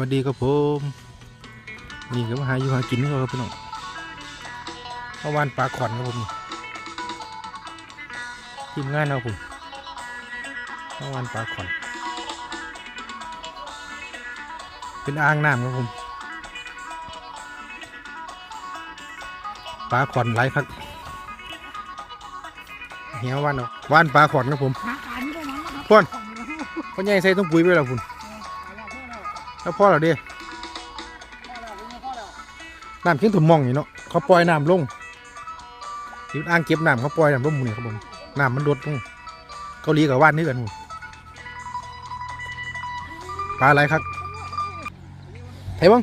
วัสดีครับผมนี่ก็มาหาอยู่หากินนี่ครับพี่น้องเมื่อวานปลาขอนครับผมนี่ทีมงานครับผมเมื่อวานปลาขอน เป็นอ่างน้ำครับผมปลาขอนไหลครับเหี่ยววันเอาว่านปลาขอนครับผมหาการนี่ก็นั้นนะครับพ่นพ่อใหญ่ใส่ต้องปุ๋ยไปแล้วคุณ แล้วพ่อเราดิน้ำเชียงถุ่มมองอยู่เนาะเขาปล่อยน้ำลงที่อ่างเก็บน้ำเขาปล่อยน้ำลงหมือนี่ครับผมน้ำมันลดลงเกาหลีกับว่านนี่กันหมดปลาอะไรครับไทยบ้าง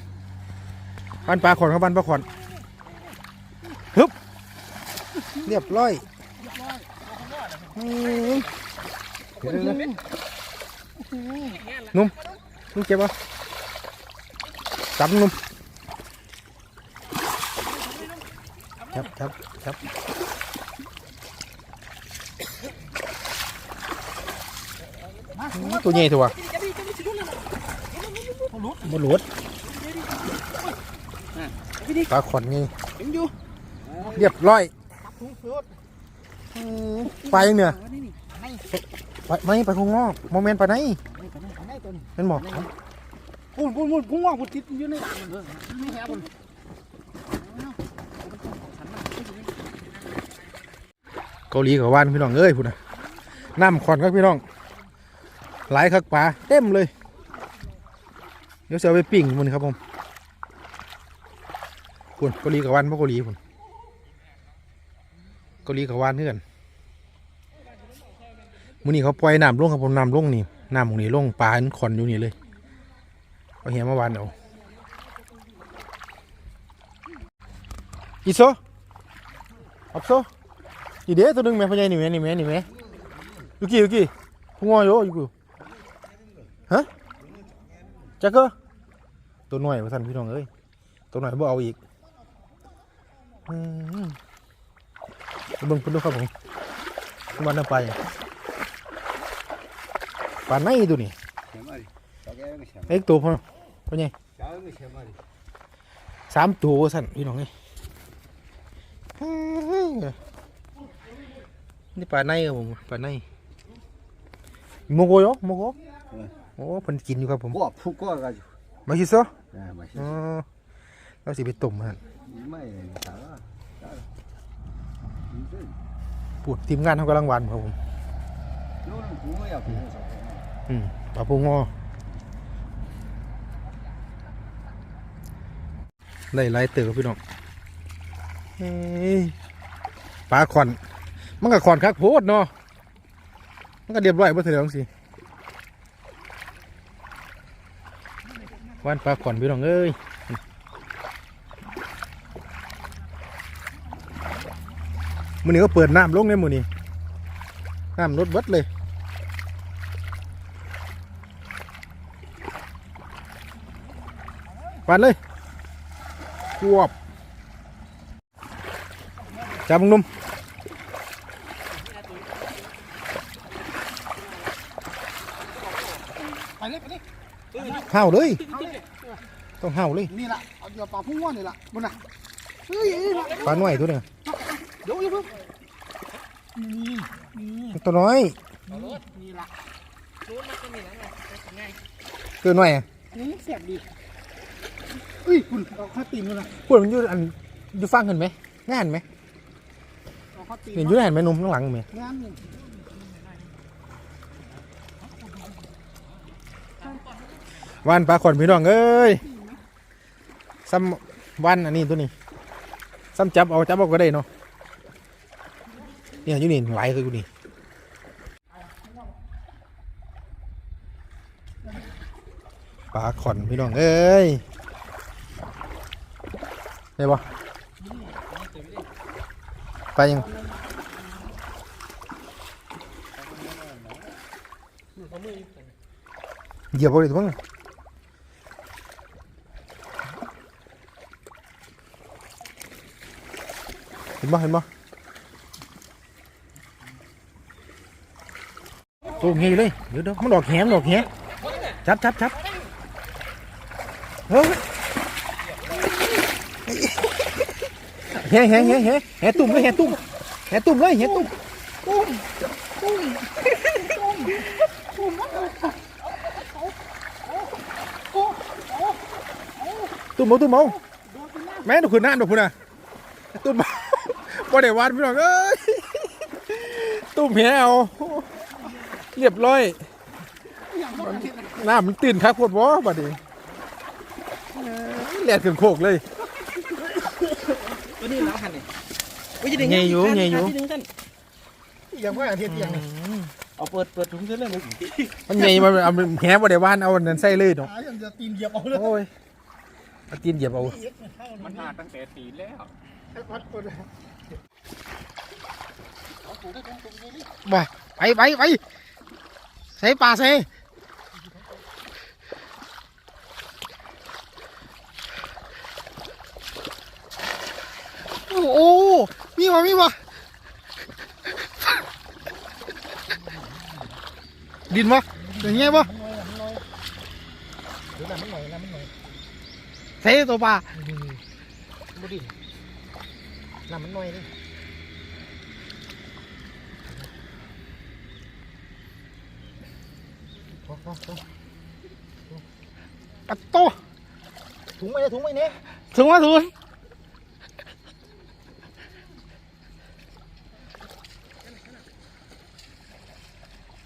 บ้านปลาขอนครับบ้านปลาขอนฮึบเรียบร้อยอืมนุ่มเจ็บปะ จับนุ่มจับจับจับตัวใหญ่ตัวมันหลุดปลาขอนนอยู่เรียบร้อยไปเนี่ยไม่ไปไม่ไปคงงอกโมเมนต์ไปไหนไม่ตัวนี้ไม่ตัวนี้เป็นหมอ พูนพูนพูนพุ่งว่าพูนติดอยู่ในด่านเลยไม่แหบมันเกาหลีกับว่านพี่น้องเอ้ยพูดนะน้ำขอนครับพี่น้องหลายคักปลาเต็มเลย เดี๋ยวจะเอไปปิ้งมันครับผมคุณเกาหลีกับว่านพวกเกาหลีคุณเกาหลีกับว่านเพื่อนมือนี้เขาปล่อยน้ำลงครับผมน้ำลงนี่น้ำของนี่ลงปลาอันขอนอยู่นี่เลย เอาเหี้ยมาวันเอาอีโซอับโซอีเด้ตัวนึงแม่พ่อใหญ่นี่แม่นี่แม่นี่แม่อยู่กี่อยู่กี้พงอโยอยูกูฮะจ๊กเกอตัวหน่อยว่สั่นพี่น้องเอ้ยตัวหน่อยบ่เอาอีกอืมบิ่งพุ่นด้วยครับผมมันนั้นไปปานไหนตัวนี้เอ็กตัวพ่อ พ่อใหญ่สามตัวสั่นพี่น้องนี่นี่ปลาในครับผมปลาในโมโกยโมโกโอ้ผมกินอยู่ครับผมก็ผู้ก็กันอยู่มาชิโซอ๋อเราสิไปตุ่มฮะปวดทีมงานเขากำลังวันครับผมปลาปูงอ ได้หลายเต๋อพี่น้องปลาขอนมันก็ขอนคักโพดเนาะมันก็เรียบร้อยบ่เถอะจังสิวันปลาขอนพี่น้องเอ้ยมือนี้ก็เปิดน้ำลงในมือนี้น้ำลดเบิดเลยปานเลย กวบจับมึงนุ่มไปเลยไปเลยห้าวเลย ต้องห้าวเลย นี่แหละเอาเดี๋ยวปลาพุ่งว่านี่แหละบนน่ะเฮ้ยปลาหน่อยตัวหนึงเดี๋ยวอย่าเพิ่งนี่นี่ตัวน้อยนี่แหละตัวน้อยอะอันนี้แสบดี เอ้ยคุณเอาข้าวตีนกันนะพวกมันอยู่อันอยู่ฟังเห็นไหมงานไหมเอาข้าวตีนเห็นอยู่เห็นไหมนุ่มข้างหลังไหมงานนี่วานปลาขอนพี่น้องเอ้ยซ้ำวันอันนี้ตัวนี้ซ้ำจับเอาจับเอาก็ได้เนาะเนี่ยอยู่นี่หลายคือกูนี่ปลาขอนพี่น้องเอ้ย ได้ปะไปยังเหยียบเอาเลยทุกคนเห็นบ่เห็นบ่ตัวเงี้ยเลยเดี๋ยวเดี๋ยวมันดอกแหมดอกแหจับจับจับเฮ้ย แห่แห่แห่แห่แห่ตุ่มเลยแห่ตุ่มแห่ตุ่มเลยแห่ตุ่มตุ่มเอาตุ่มเอาแม่ดูขึ้นหน้าดูพุ่นน่ะตุ่มบ่ได้วาดพี่น้องเอ้ยตุ่มแห่เอาเรียบร้อยน้ำมันตื่นครับโคตรวะบัดนี้เอ้ยแลดขึ้นโคกเลย ตัวนี้แล้วหันนี่ไงอยู่ไงอยู่ยังว่าเทียนยังนี่เอาเปิดเปิดถุงเส้นเลยมึงมันใหญ่มันเอาแหบ่ได้ว่านเอาอันนั้นใส่เลยดอกหายังจะตีนเหยียบเอาเลยโอ้ยเอาตีนเหยียบเอา มันหาตั้งแต่ตีนแล้วพัดคนบ่ไปไปไปใส่ปลาใส่ โอ้โหมีวะมีวะดินวะเป็นไงวะเดี๋ยวน้ำมันหน่อยน้ำมันหน่อยใส่ตัวปลาบุดิน้ำมันหน่อยนี่พอพอพอปัดโตถุงไหมถุงไหมเนี่ยถึงว่าถึง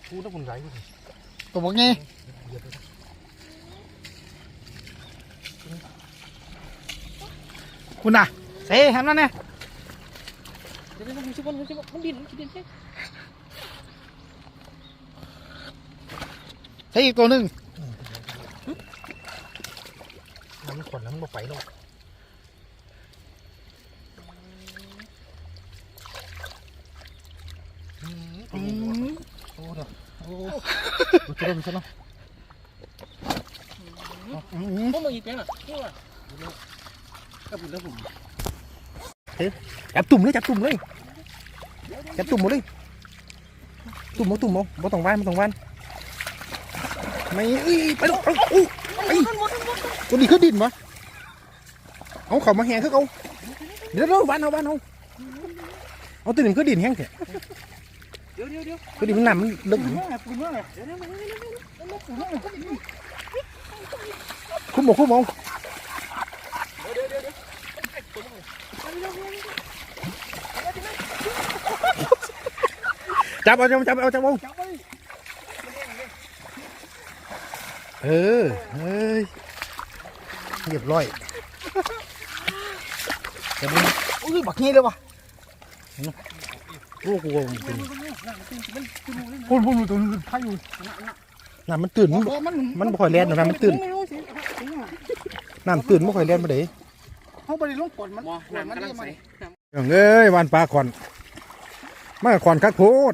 พูดแล้วผมไหลกูตัวบอกไงคุณน่ะเซ่ทำนั่นเนี่ยเดี๋ยวมันชิบมันชิบมันดินมันดินใส่อีกตัวหนึ่งน้ำขวดน้ำมาไปเนาะ อืม โอ้เด้อโอ้ดูเจ้าดูเจ้าเนาะอืมพวกมึงอีกแล้วนี่ว่ะก็เป็นแล้วผมจับตุ่มเลยจับตุ่มเลยจับตุ่มหมดเลยตุ่มเอาตุ่ม เอาบ่ต้องว่านบ่ต้องว่านไม่เอ้ยไปลูกเอาอู้ไปตัวนี้คือดินวะเอาเขามาแหงคือเขาเดี๋ยวเราบ้านเอาบ้านเอาเอาตัวนี้มันคือดินแห้งแท้ เดี๋ยวเดี๋ยวเดี๋ยว ตัวนี้มันน้ำมันลึก ปุ่นว่าไงปุ่นว่าไงเดี๋ยวเดี๋ยวเดี๋ยวเดี๋ยวปุ่นว่าไง คุ้มบ่คุ้มเอาจับเอาจับเอาจับเอาจับเอา จับไว้ เออเฮ้ยเรียบร้อยเดี๋ยวมัน อุ้ยบักงี้เลยวะ โอ้โหเป็นปุ่นปุ่นตัวนึงพายุน้ำมันตื่นมันบ่มันมันบ่ค่อยแล่นหรอกนะมันตื่นน้ำตื่นไม่ค่อยเล่นมาเด้เขาไปลงปอดมันน้ำมันได้ไหมอย่างเอ้ยวานปลาขอนมาขอนคักโพด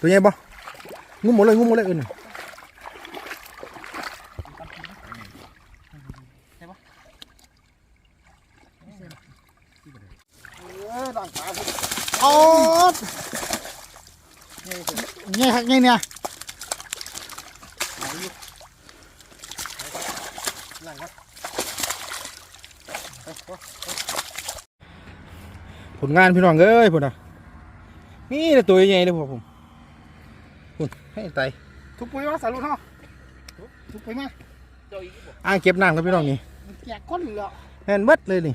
ตัวใหญ่บ่ งุ้มหมดเลยงุ้มหมดเลยเอื่นเออด่างตาผมอ๋อไงครับไงเนี่ยผลงานพี่น้องเอ้ยพุ่นะนี่ตัวใหญ่เลยผม พุ่นให้ไตทุกปุ๋ยว่าสารุนเนาะทุกปุ๋ยมาอ่างเก็บน้ำครับพี่น้องนี่แจกก้นเหรอแม่นเบิดเลยนี่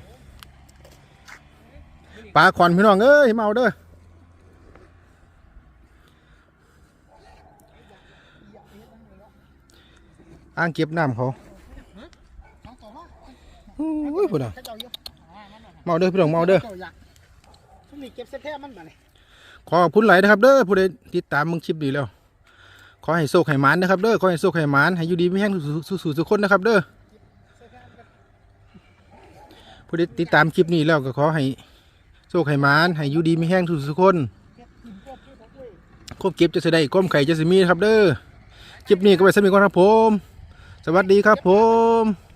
ปลาขอนพี่น้องเอ้ยมาเอาเด้ออ่างเก็บน้ำเขาน้องต่อมาอุ้ยพุ่นอะแค่เจ้าเยอะมาเอาเด้อพี่น้องมาเอาเด้อเจ้าอยากช่วงนี้เก็บเสื้อแท้มันบ่เนี่ย ขอบคุณหลายนะครับเด้อผู้ใดติดตามมึงคลิปดีแล้ว ขอให้โชคให้หมานนะครับเด้อขอให้โชคให้หมานให้อยู่ดีไม่แห้งสู่สู่สุขคนนะครับ เด้อผู้ใดติดตามคลิปนี้แล้วก็ขอให้โชคให้หมานให้อยู่ดีไม่แห้งสู่สุขคนควบเก็บจะเสได็จก้มไข่จะสมีนะครับเด้อคลิปนี้ก็ไปสมีก่อนครับผม สวัสดีครับผม